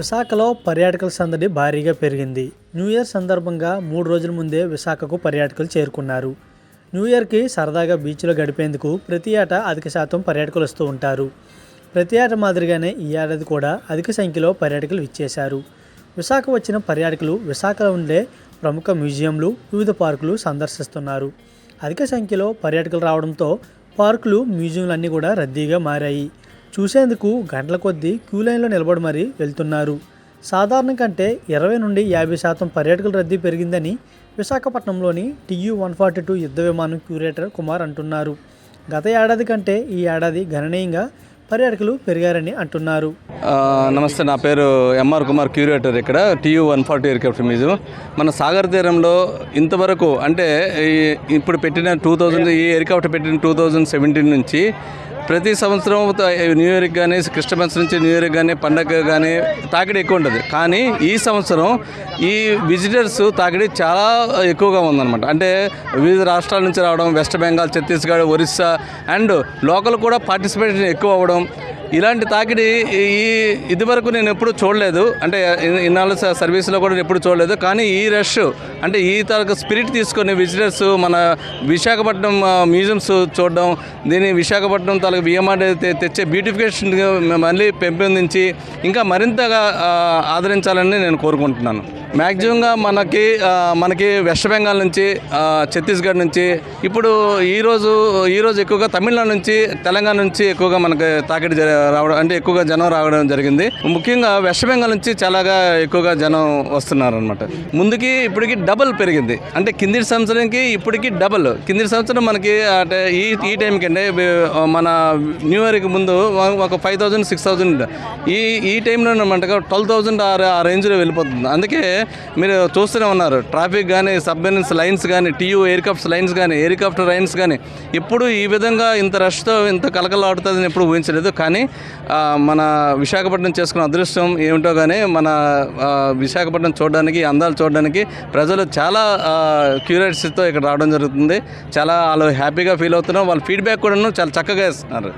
విశాఖలో పర్యాటకుల సందడి భారీగా పెరిగింది. న్యూ ఇయర్ సందర్భంగా మూడు రోజుల ముందే విశాఖకు పర్యాటకులు చేరుకున్నారు. న్యూ ఇయర్కి సరదాగా బీచ్లో గడిపేందుకు ప్రతి ఏటా అధిక శాతం పర్యాటకులు వస్తూ ఉంటారు. ప్రతి ఏటా మాదిరిగానే ఈ ఏడాది కూడా అధిక సంఖ్యలో పర్యాటకులు ఇచ్చేశారు విశాఖ వచ్చిన పర్యాటకులు విశాఖలో ఉండే ప్రముఖ మ్యూజియంలు వివిధ పార్కులు సందర్శిస్తున్నారు. అధిక సంఖ్యలో పర్యాటకులు రావడంతో పార్కులు మ్యూజియంలు అన్నీ కూడా రద్దీగా మారాయి. చూసేందుకు గంటల కొద్దీ క్యూ లైన్లో నిలబడి మరీ వెళ్తున్నారు. సాధారణ కంటే ఇరవై నుండి యాభై శాతం పర్యాటకుల రద్దీ పెరిగిందని విశాఖపట్నంలోని టీయూ వన్ ఫార్టీ టూ యుద్ధ విమానం క్యూరేటర్ కుమార్ అంటున్నారు. గత ఏడాది కంటే ఈ ఏడాది గణనీయంగా పర్యాటకులు పెరిగారని అంటున్నారు. నమస్తే నా పేరు ఎంఆర్ కుమార్ క్యూరేటర్ ఇక్కడ TU one forty aircraft museum మన సాగర్ తీరంలో ఇంతవరకు అంటే ఇప్పుడు పెట్టిన టూ థౌజండ్ ఈ ఎయిర్క్రాఫ్ట్ పెట్టిన టూ థౌజండ్ సెవెంటీన్ నుంచి ప్రతి సంవత్సరం న్యూ ఇయర్కి కానీ క్రిస్టమస్ నుంచి న్యూ ఇయర్కి కానీ పండగ కానీ తాకిడి ఎక్కువ ఉంటుంది. కానీ ఈ సంవత్సరం ఈ విజిటర్స్ తాకిడి చాలా ఎక్కువగా ఉందన్నమాట. అంటే వివిధ రాష్ట్రాల నుంచి రావడం West Bengal Chhattisgarh Orissa and local కూడా పార్టిసిపేషన్ ఎక్కువ అవ్వడం ఇలాంటి తాకిడి ఈ ఇది వరకు నేను ఎప్పుడు చూడలేదు. అంటే ఇన్నాళ్ళు ఇన్నాళ్ళ సర్వీస్లో కూడా నేను ఎప్పుడు చూడలేదు. కానీ ఈ రష్ అంటే ఈ తరగ స్పిరిట్ తీసుకొని విజిటర్స్ మన విశాఖపట్నం మ్యూజియంస్ చూడడం దీని విశాఖపట్నం తాలూకు విఎంఆర్ తెచ్చే బ్యూటిఫికేషన్ మళ్ళీ పెంపొందించి ఇంకా మరింతగా ఆదరించాలని నేను కోరుకుంటున్నాను. మ్యాక్సిమంగా మనకి మనకి వెస్ట్ బెంగాల్ నుంచి ఛత్తీస్గఢ్ నుంచి ఇప్పుడు ఈరోజు ఈరోజు ఎక్కువగా తమిళనాడు నుంచి తెలంగాణ నుంచి ఎక్కువగా మనకి తాకిడి జరిగే రావడం అంటే ఎక్కువగా జనం రావడం జరిగింది. ముఖ్యంగా వెస్ట్ బెంగాల్ నుంచి చాలాగా ఎక్కువగా జనం వస్తున్నారు అనమాట ముందుకి ఇప్పటికి డబుల్ పెరిగింది. అంటే కింది సంవత్సరంకి ఇప్పటికి డబుల్. కింది సంవత్సరం మనకి అంటే ఈ ఈ టైంకి అంటే మన న్యూ ఇయర్కి ముందు ఒక ఫైవ్ థౌజండ్ సిక్స్ థౌజండ్ ఈ ఈ టైంలో అనమాట ట్వెల్వ్ థౌజండ్ ఆ రేంజ్లో వెళ్ళిపోతుంది. అందుకే మీరు చూస్తూనే ఉన్నారు. ట్రాఫిక్ కానీ సబ్మెన్స్ లైన్స్ కానీ టీయూ ఎయిర్క్రాఫ్ట్స్ లైన్స్ కానీ ఎయిర్క్రాఫ్ట్ లైన్స్ కానీ ఎప్పుడు ఈ విధంగా ఇంత రష్తో ఇంత కలకలాడుతుందని ఎప్పుడు ఊహించలేదు. కానీ మన విశాఖపట్నం చేసుకున్న అదృష్టం ఏమిటో కానీ మన విశాఖపట్నం చూడడానికి అందాలు చూడడానికి ప్రజలు చాలా క్యూరియాసిటీతో ఇక్కడ రావడం జరుగుతుంది. చాలా వాళ్ళు హ్యాపీగా ఫీల్ అవుతున్నారు వాళ్ళ ఫీడ్బ్యాక్ కూడా చాలా చక్కగా ఇస్తున్నారు.